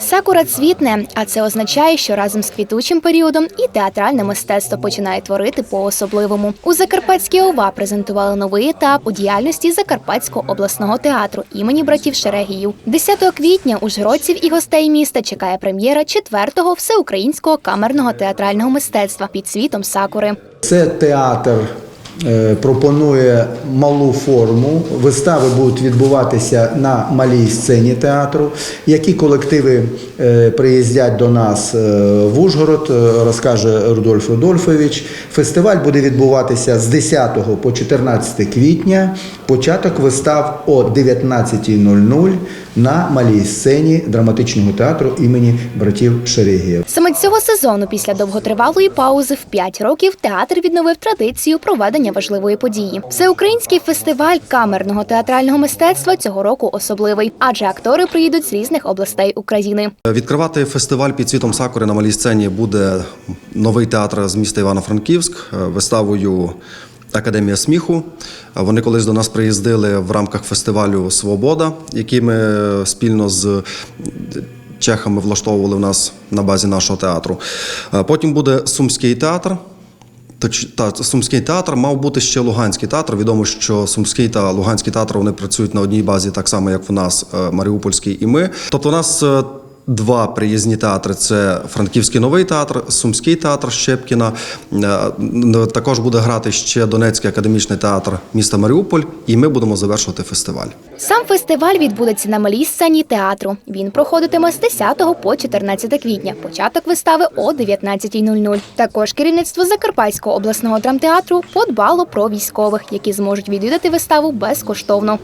Сакура цвітне, а це означає, що разом з квітучим періодом і театральне мистецтво починає творити по-особливому. У Закарпатській ОВА презентували новий етап у діяльності Закарпатського обласного театру імені братів Шерегіїв. 10 квітня ужгородців і гостей міста чекає прем'єра 4-го всеукраїнського камерного театрального мистецтва під світом Сакури. Це театр пропонує малу форму. Вистави будуть відбуватися на малій сцені театру. Які колективи е, приїздять до нас е, в Ужгород, е, розкаже Рудольф Рудольфович. Фестиваль буде відбуватися з 10 по 14 квітня. Початок вистав о 19.00 на малій сцені драматичного театру імені братів Шерегіїв. Саме цього сезону, після довготривалої паузи в 5 років, театр відновив традицію проведення важливої події. Всеукраїнський фестиваль камерного театрального мистецтва цього року особливий, адже актори приїдуть з різних областей України. Відкривати фестиваль під світом Сакури на малій сцені буде новий театр з міста Івано-Франківськ е, виставою Академія сміху. Е, Вони колись до нас приїздили в рамках фестивалю Свобода, який ми спільно з чехами влаштовували в нас на базі нашого театру. Е, Потім буде Сумський театр. Та Сумський театр мав бути ще Луганський театр. Відомо, що Сумський та Луганський театр вони працюють на одній базі, так само як у нас е, Маріупольський і ми. Тобто, у нас е, два приїзні театри: це Франківський новий театр, Сумський театр Щепкіна. Е, Також буде грати ще Донецький академічний театр міста Маріуполь, і ми будемо завершувати фестиваль. Сам фестиваль відбудеться на малій сцені театру. Він проходитиме з 10 по 14 квітня. Початок вистави о 19.00. Також керівництво Закарпатського обласного драмтеатру подбало про військових, які зможуть відвідати виставу безкоштовно.